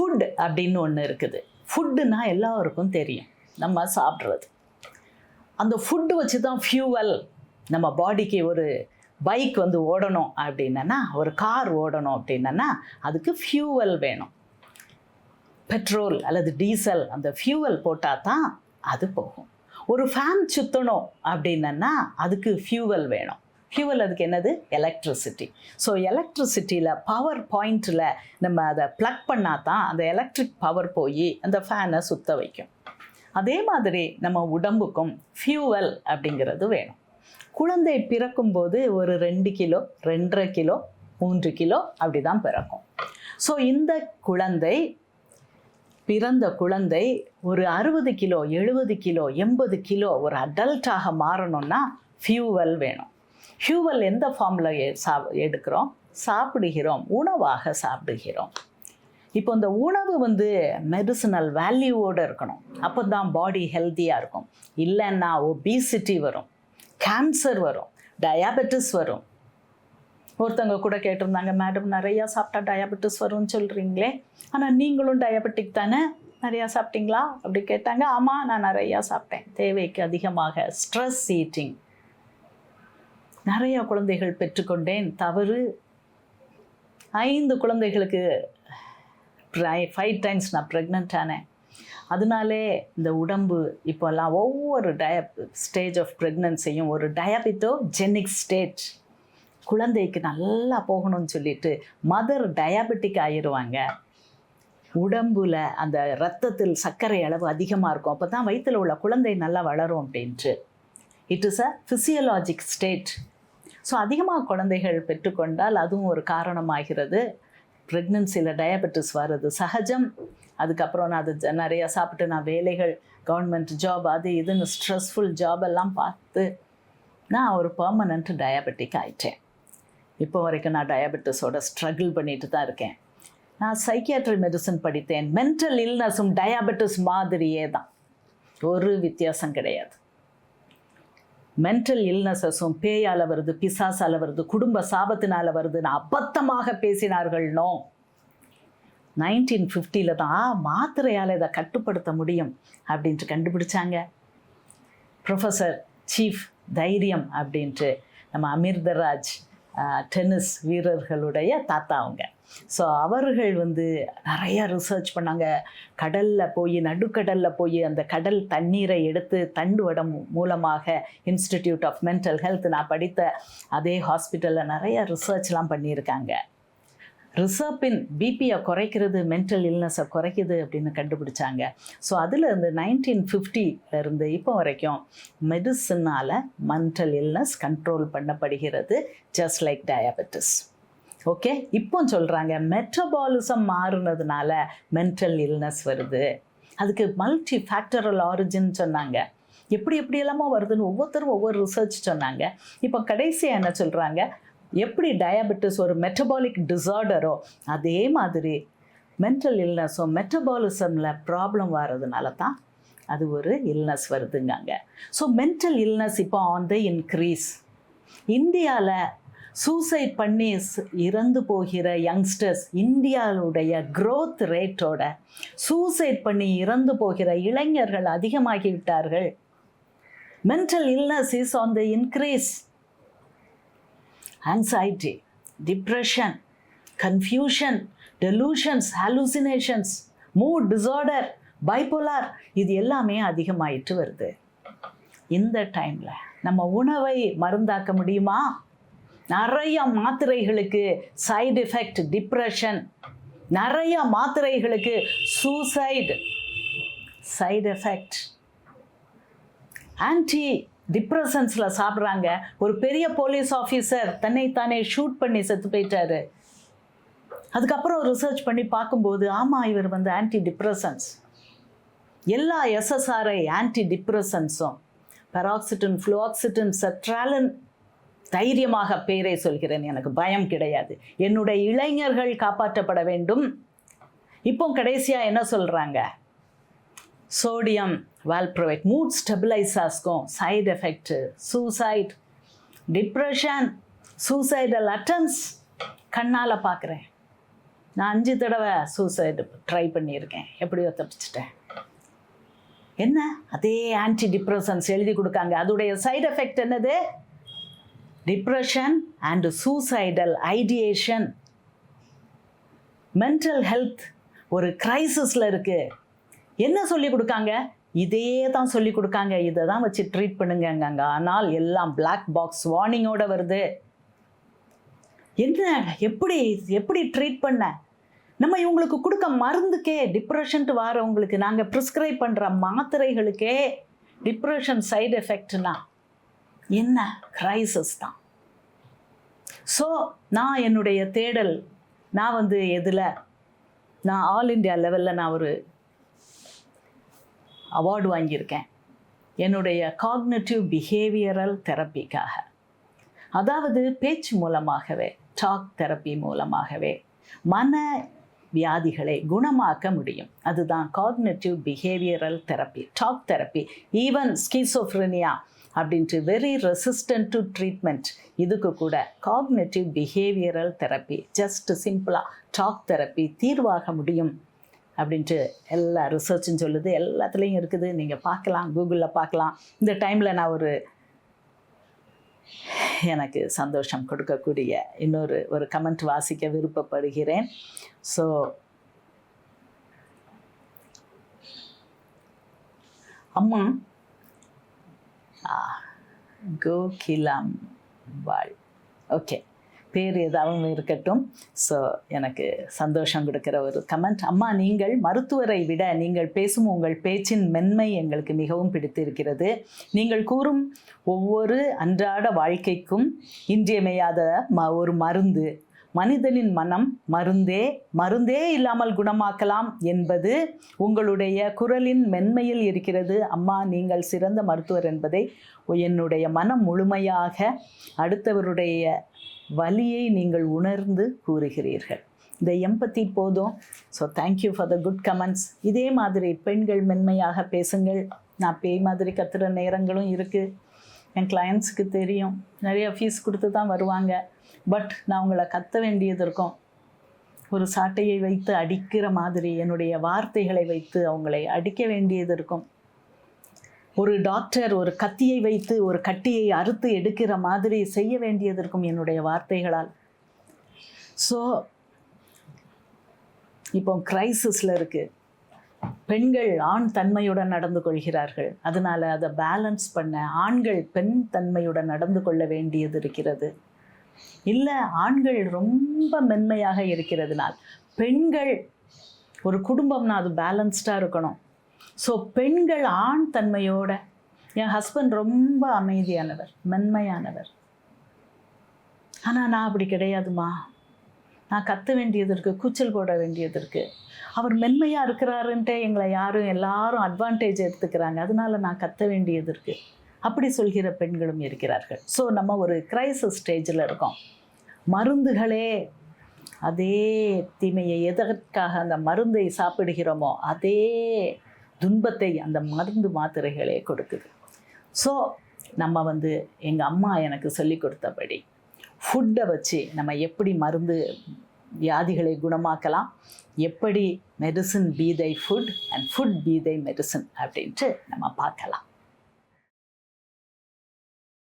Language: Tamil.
ஃபுட் அப்படின்னு ஒன்று இருக்குது. ஃபுட்டுனா எல்லாருக்கும் தெரியும். நம்ம சாப்பிட்றது. அந்த ஃபுட்டு வச்சு தான் ஃபியூவல் நம்ம பாடிக்கு ஒரு பைக் வந்து ஓடணும் அப்படின்னா ஒரு கார் ஓடணும் அப்படின்னா அதுக்கு ஃபியூவல் வேணும். பெட்ரோல் அல்லது டீசல் அந்த ஃபியூவல் போட்டால் தான் அது போகும். ஒரு ஃபேன் சுற்றணும் அப்படின்னா அதுக்கு ஃபியூவல் வேணும். ஃபியூவல் அதுக்கு என்னது? எலக்ட்ரிசிட்டி ஸோ எலக்ட்ரிசிட்டியில் பவர் பாயிண்ட்டில் நம்ம அதை ப்ளக் பண்ணால் தான் அந்த எலக்ட்ரிக் பவர் போய் அந்த ஃபேனை சுத்த வைக்கும். அதே மாதிரி நம்ம உடம்புக்கும் ஃபியூவல் அப்படிங்கிறது வேணும். குழந்தை பிறக்கும்போது ஒரு ரெண்டு கிலோ ரெண்டரை கிலோ மூன்று கிலோ அப்படி தான் பிறக்கும். ஸோ இந்த குழந்தை பிறந்த குழந்தை ஒரு அறுபது கிலோ எழுபது கிலோ எண்பது கிலோ ஒரு அடல்ட்டாக மாறணும்னா ஃபியூவல் வேணும். ஃபியூவல் எந்த ஃபார்மில் சா எடுக்கிறோம்? சாப்பிடுகிறோம். உணவாக சாப்பிடுகிறோம். இப்போ இந்த உணவு வந்து மெடிசனல் வேல்யூவோடு இருக்கணும். அப்போ தான் பாடி ஹெல்த்தியாக இருக்கும். இல்லைன்னா ஒபீசிட்டி வரும். கேன்சர் வரும். டயாபெட்டிஸ் வரும். ஒருத்தவங்க கூட கேட்டிருந்தாங்க மேடம் நிறையா சாப்பிட்டா டயாபெட்டிஸ் வரும்னு சொல்கிறீங்களே ஆனால் நீங்களும் டயாபெட்டிக் தானே? நிறையா சாப்பிட்டீங்களா? அப்படி கேட்டாங்க ஆமாம் நான் நிறையா சாப்பிட்டேன். தேவைக்கு அதிகமாக ஸ்ட்ரெஸ் ஈட்டிங் நிறைய குழந்தைகள் பெற்றுக்கொண்டேன். தவறு. ஐந்து குழந்தைகளுக்கு ஃபைவ் டைம்ஸ் நான் ப்ரெக்னென்ட் ஆனேன். அதனாலே இந்த உடம்பு இப்போல்லாம் ஒவ்வொரு டய ஸ்டேஜ் ஆஃப் ப்ரெக்னன்சியும் ஒரு டயபிட்டோ ஜெனிக் ஸ்டேட் குழந்தைக்கு நல்லா போகணும்னு சொல்லிட்டு மதர் டயாபெட்டிக் ஆயிடுவாங்க உடம்புல அந்த ரத்தத்தில் சர்க்கரை அளவு அதிகமாக இருக்கும். அப்போ தான் வயிற்றில் உள்ள குழந்தை நல்லா வளரும் அப்படின்ட்டு. It is a physiologic state so அதிகமாக குழந்தைகள் பெற்றுக்கொண்டால் அதுவும் ஒரு காரணமாகிறது. ப்ரெக்னென்சியில் டயபெட்டிஸ் வர்றது சகஜம். அதுக்கப்புறம் நான் அது ஜ- நிறையா சாப்பிட்டு நான் வேலைகள் கவர்மெண்ட் ஜாப் அது இதுன்னு ஸ்ட்ரெஸ்ஃபுல் ஜாப் எல்லாம் பார்த்து நான் ஒரு பர்மனண்ட் டயபெட்டிக் ஆயிட்டேன். இப்போ வரைக்கும் நான் டயபெட்டிஸோட ஸ்ட்ரகிள் பண்ணிட்டு தான் இருக்கேன். நான் சைக்கியாட்ரி மெடிசன் படித்தேன். மென்டல் இல்னஸும் டயபெட்டிஸ் மாதிரியே தான். ஒரு வித்தியாசம் கிடையாது. மென்டல் இல்னஸஸும் பேயால் வருது பிசாசால் வருது குடும்ப சாபத்தினால் வருதுன்னு அபத்தமாக பேசினார்கள்னோ நைன்டீன் ஃபிஃப்டியில் தான் மாத்திரையால் இதை கட்டுப்படுத்த முடியும் அப்படின்ட்டு கண்டுபிடிச்சாங்க. ப்ரொஃபஸர் சீஃப் தைரியம் அப்படின்ட்டு நம்ம அமிர்தராஜ் டென்னிஸ் வீரர்களுடைய தாத்தா அவங்க. ஸோ அவர்கள் வந்து நிறையா ரிசர்ச் பண்ணாங்க. கடலில் போய் நடுக்கடலில் போய் அந்த கடல் தண்ணீரை எடுத்து தண்டு வடம் மூலமாக இன்ஸ்டிடியூட் ஆஃப் மென்டல் ஹெல்த் நான் படித்த அதே ஹாஸ்பிட்டலில் நிறையா ரிசர்ச்லாம் பண்ணியிருக்காங்க. ரிசர்பின் பிபியை குறைக்கிறது மென்டல் இல்னஸை குறைக்குது அப்படின்னு கண்டுபிடிச்சாங்க. ஸோ அதில் இருந்து நைன்டீன் இருந்து இப்போ வரைக்கும் மெடிசனால் மென்டல் இல்னஸ் கண்ட்ரோல் பண்ணப்படுகிறது ஜஸ்ட் லைக் டயபெட்டிஸ் ஓகே இப்போ சொல்கிறாங்க மெட்டபாலிசம் மாறுனதுனால மென்டல் இல்னஸ் வருது. அதுக்கு மல்டி ஃபேக்டரல் ஆரிஜின் சொன்னாங்க. எப்படி எப்படி எல்லாமோ வருதுன்னு ஒவ்வொருத்தரும் ஒவ்வொரு ரிசர்ச் சொன்னாங்க. இப்போ கடைசியாக என்ன சொல்கிறாங்க எப்படி டயபெட்டிஸ் ஒரு மெட்டபாலிக் டிசார்டரோ அதே மாதிரி மென்டல் இல்னஸோ மெட்டபாலிசமில் ப்ராப்ளம் வர்றதுனால தான் அது ஒரு இல்னஸ் வருதுங்காங்க. ஸோ மென்டல் இல்னஸ் இப்போ ஆன் த இன்க்ரீஸ் இந்தியாவில் சூசைட் பண்ணி இறந்து போகிற யங்ஸ்டர்ஸ் இந்தியாவுடைய க்ரோத் ரேட்டோட சூசைட் பண்ணி இறந்து போகிற இளைஞர்கள் அதிகமாகிவிட்டார்கள். விட்டார்கள் mental illness is on the increase anxiety depression confusion delusions hallucinations mood disorder bipolar இது எல்லாமே அதிகமாயிட்டு வருது. இந்த டைமில் நம்ம உணவை மருந்தாக்க முடியுமா? நிறைய மாத்திரைகளுக்கு சைடு எஃபெக்ட் டிப்ரெஷன் நிறைய மாத்திரைகளுக்கு சூசைடு சைடு எஃபெக்ட் ஆன்டி டிப்ரெஷன்ஸில் சாப்பிட்றாங்க. ஒரு பெரிய போலீஸ் ஆஃபீஸர் தன்னைத்தானே ஷூட் பண்ணி செத்து போயிட்டாரு. அதுக்கப்புறம் ரிசர்ச் பண்ணி பார்க்கும்போது ஆமாம் இவர் வந்து ஆன்டி டிப்ரெஷன்ஸ் எல்லா எஸ்எஸ்ஆர்ஐ ஆன்டி டிப்ரெஷன்ஸும் பெராக்சிட்டன் ஃப்ளோஆக்சிட்டன் செட்ராலன் தைரியமாக பேரை சொல்கிறேன். எனக்கு பயம் கிடையாது. என்னுடைய இளைஞர்கள் காப்பாற்றப்பட வேண்டும். இப்போ கடைசியாக என்ன சொல்கிறாங்க sodium valproate mood ஸ்டெபிலைசர்ஸ்க்கும் side effect suicide depression suicidal attempts கண்ணால் பார்க்குறேன் நான் அஞ்சு தடவை சூசைடு ட்ரை பண்ணியிருக்கேன். எப்படியோ தப்பிச்சிட்டேன். என்ன? அதே ஆன்டி டிப்ரெஷன்ஸ் எழுதி கொடுக்காங்க. அதோடைய சைடு எஃபெக்ட் என்னது? Depression and suicidal ideation mental health ஒரு கிரைசிஸில் இருக்குது என்ன சொல்லி கொடுக்காங்க? இதே தான் சொல்லி கொடுக்காங்க. இதை தான் வச்சு ட்ரீட் பண்ணுங்கங்க ஆனால் எல்லாம் பிளாக் பாக்ஸ் வார்னிங்கோட வருது. என்ன? எப்படி எப்படி ட்ரீட் பண்ண? நம்ம இவங்களுக்கு கொடுக்க மருந்துக்கே டிப்ரெஷன்ட்டு வரவங்களுக்கு நாங்கள் ப்ரிஸ்கிரைப் பண்ணுற மாத்திரைகளுக்கே டிப்ரெஷன் சைடு எஃபெக்ட்னா என்ன? கிரைசஸ் தான். ஸோ நான் என்னுடைய தேடல் நான் வந்து எதில்? நான் ஆல் இண்டியா லெவலில் நான் ஒரு அவார்டு வாங்கியிருக்கேன். என்னுடைய காக்னேட்டிவ் பிஹேவியரல் தெரப்பிக்காக அதாவது பேச்சு மூலமாகவே டாக் தெரப்பி மூலமாகவே மன வியாதிகளை குணமாக்க முடியும். அதுதான் cognitive behavioural therapy talk therapy even schizophrenia அப்படின்ட்டு வெரி ரெசிஸ்டன்ட் டு ட்ரீட்மெண்ட் இதுக்கு கூட காக்னேட்டிவ் பிஹேவியரல் தெரப்பி ஜஸ்ட் சிம்பிளாக டாக் தெரப்பி தீர்வாக முடியும். அப்படின்ட்டு எல்லா ரிசர்ச்சும் சொல்லுது. எல்லாத்துலேயும் இருக்குது. நீங்கள் பார்க்கலாம். கூகுளில் பார்க்கலாம். இந்த டைமில் நான் ஒரு எனக்கு சந்தோஷம் கொடுக்கக்கூடிய இன்னொரு ஒரு கமெண்ட் வாசிக்க விருப்பப்படுகிறேன். ஸோ அம்மா கோகிலாம் வாழ். ஓகே பேர் ஏதாவது இருக்கட்டும். ஸோ எனக்கு சந்தோஷம் கொடுக்குற ஒரு கமெண்ட் அம்மா நீங்கள் மருத்துவரை விட நீங்கள் பேசும் உங்கள் பேச்சின் மென்மை எங்களுக்கு மிகவும் பிடித்திருக்கிறது. நீங்கள் கூறும் ஒவ்வொரு அன்றாட வாழ்க்கைக்கும் இன்றியமையாத ம ஒரு மருந்து. மனிதனின் மனம் மருந்தே மருந்தே இல்லாமல் குணமாக்கலாம் என்பது உங்களுடைய குரலின் மென்மையில் இருக்கிறது. அம்மா நீங்கள் சிறந்த மருத்துவர் என்பதை என்னுடைய மனம் முழுமையாக அடுத்தவருடைய வலியை நீங்கள் உணர்ந்து கூறுகிறீர்கள். இந்த எம்பத்தி போதும். So thank you for the good comments இதே மாதிரி பெண்கள் மென்மையாக பேசுங்கள். நான் பேய் மாதிரி கத்துற நேரங்களும் இருக்குது என் கிளையண்ட்ஸுக்கு தெரியும். நிறைய ஃபீஸ் கொடுத்து தான் வருவாங்க. பட் நான் உங்களை கத்த வேண்டியது இருக்கும். ஒரு சாட்டையை வைத்து அடிக்கிற மாதிரி என்னுடைய வார்த்தைகளை வைத்து அவங்களை அடிக்க வேண்டியது இருக்கும். ஒரு டாக்டர் ஒரு கத்தியை வைத்து ஒரு கட்டியை அறுத்து எடுக்கிற மாதிரி செய்ய வேண்டியது இருக்கும் என்னுடைய வார்த்தைகளால். ஸோ இப்போ கிரைசிஸில் இருக்குது பெண்கள் ஆண் தன்மையுடன் நடந்து கொள்கிறார்கள். அதனால் அதை பேலன்ஸ் பண்ண ஆண்கள் பெண் தன்மையுடன் நடந்து கொள்ள வேண்டியது இருக்கிறது. இல்லை ஆண்கள் ரொம்ப மென்மையாக இருக்கிறதுனால் பெண்கள் ஒரு குடும்பம்னா அது பேலன்ஸ்டாக இருக்கணும். ஸோ பெண்கள் ஆண் தன்மையோட என் ஹஸ்பண்ட் ரொம்ப அமைதியானவர் மென்மையானவர். ஆனால் நான் அப்படி கிடையாதுமா. நான் கத்த வேண்டியது இருக்குது கூச்சல் போட வேண்டியது இருக்குது அவர் மென்மையாக இருக்கிறாருன்ட்டே எங்களை யாரும் எல்லாரும் அட்வான்டேஜ் எடுத்துக்கிறாங்க. அதனால நான் கத்த வேண்டியது இருக்குது அப்படி சொல்கிற பெண்களும் இருக்கிறார்கள். ஸோ நம்ம ஒரு கிரைசிஸ் ஸ்டேஜில் இருக்கோம். மருந்துகளே அதே தீமையை எதற்காக அந்த மருந்தை சாப்பிடுகிறோமோ அதே துன்பத்தை அந்த மருந்து மாத்திரைகளே கொடுக்குது. ஸோ நம்ம வந்து எங்கள் அம்மா எனக்கு சொல்லி கொடுத்தபடி ஃபுட்டை வச்சு நம்ம எப்படி மருந்து வியாதிகளை குணமாக்கலாம் எப்படி medicine be thy food and food be thy medicine அப்படின்ட்டு நம்ம பார்க்கலாம்.